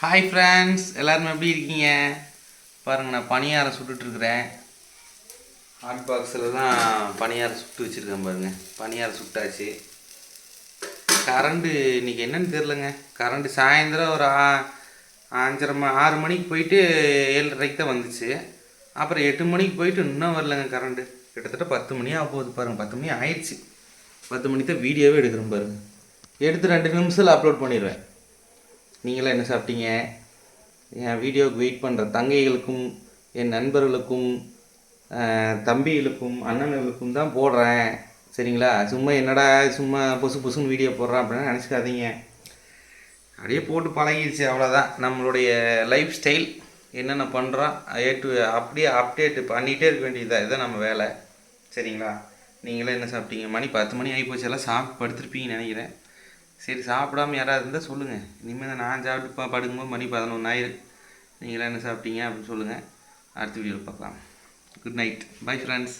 Hi friends எல்லோரும் எப்படி இருக்கீங்க? பாருங்க நான் பணியாரம் சுட்டுட்ருக்குறேன். ஹாட் பாக்ஸில் தான் பணியாரம் சுட்டு வச்சுருக்கேன் பாருங்கள் பணியாரம் சுட்டாச்சு. கரண்ட்டு இன்னைக்கு என்னன்னு தெரிலங்க கரண்ட்டு சாயந்தரம் ஒரு ஆ- அஞ்சரை ம ஆறு மணிக்கு போயிட்டு ஏழரைக்கு தான் வந்துச்சு. அப்புறம் எட்டு மணிக்கு போயிட்டு இன்னும் வரலங்க கரண்ட்டு கிட்டத்தட்ட பத்து மணி ஆக போகுது பாருங்கள் பத்து மணி ஆயிடுச்சு. பத்து மணிக்கு தான் வீடியோவே எடுக்கிறேன் பாருங்கள் எடுத்து ரெண்டு நிமிஷத்தில் அப்லோட் பண்ணிடுவேன். நீங்களாம் என்ன சாப்பிட்டீங்க? என் வீடியோவுக்கு வெயிட் பண்ணுற தங்கைகளுக்கும் என் நண்பர்களுக்கும் தம்பிகளுக்கும் அண்ணன்களுக்கும் தான் போடுறேன். சரிங்களா? சும்மா என்னடா சும்மா புசு புசுன்னு வீடியோ போடுறேன் அப்படின்னு நினச்சிக்காதீங்க. அப்படியே போட்டு பழகிடுச்சு அவ்வளோதான் நம்மளுடைய லைஃப் ஸ்டைல் என்னென்ன பண்ணுறோம் ஏ டு அப்படியே அப்டேட் பண்ணிகிட்டே இருக்க வேண்டியதாக இதுதான் நம்ம வேலை. சரிங்களா? நீங்களே என்ன சாப்பிட்டீங்க? மணி பத்து மணி ஆகி போச்சு. எல்லாம் சாப்பிட்டு படுத்துருப்பீங்கன்னு நினைக்கிறேன். சரி சாப்பிடாம யாராவது இருந்தால் சொல்லுங்கள் இனிமேல் நான் சாப்பிட்டு பா படுக்கும்போது மணி பதினொன்று ஆயிரு நீங்களாம் என்ன சாப்பிட்டீங்க அப்படின்னு சொல்லுங்கள் அடுத்த வீடியோவில் பார்க்கலாம். Good night bye friends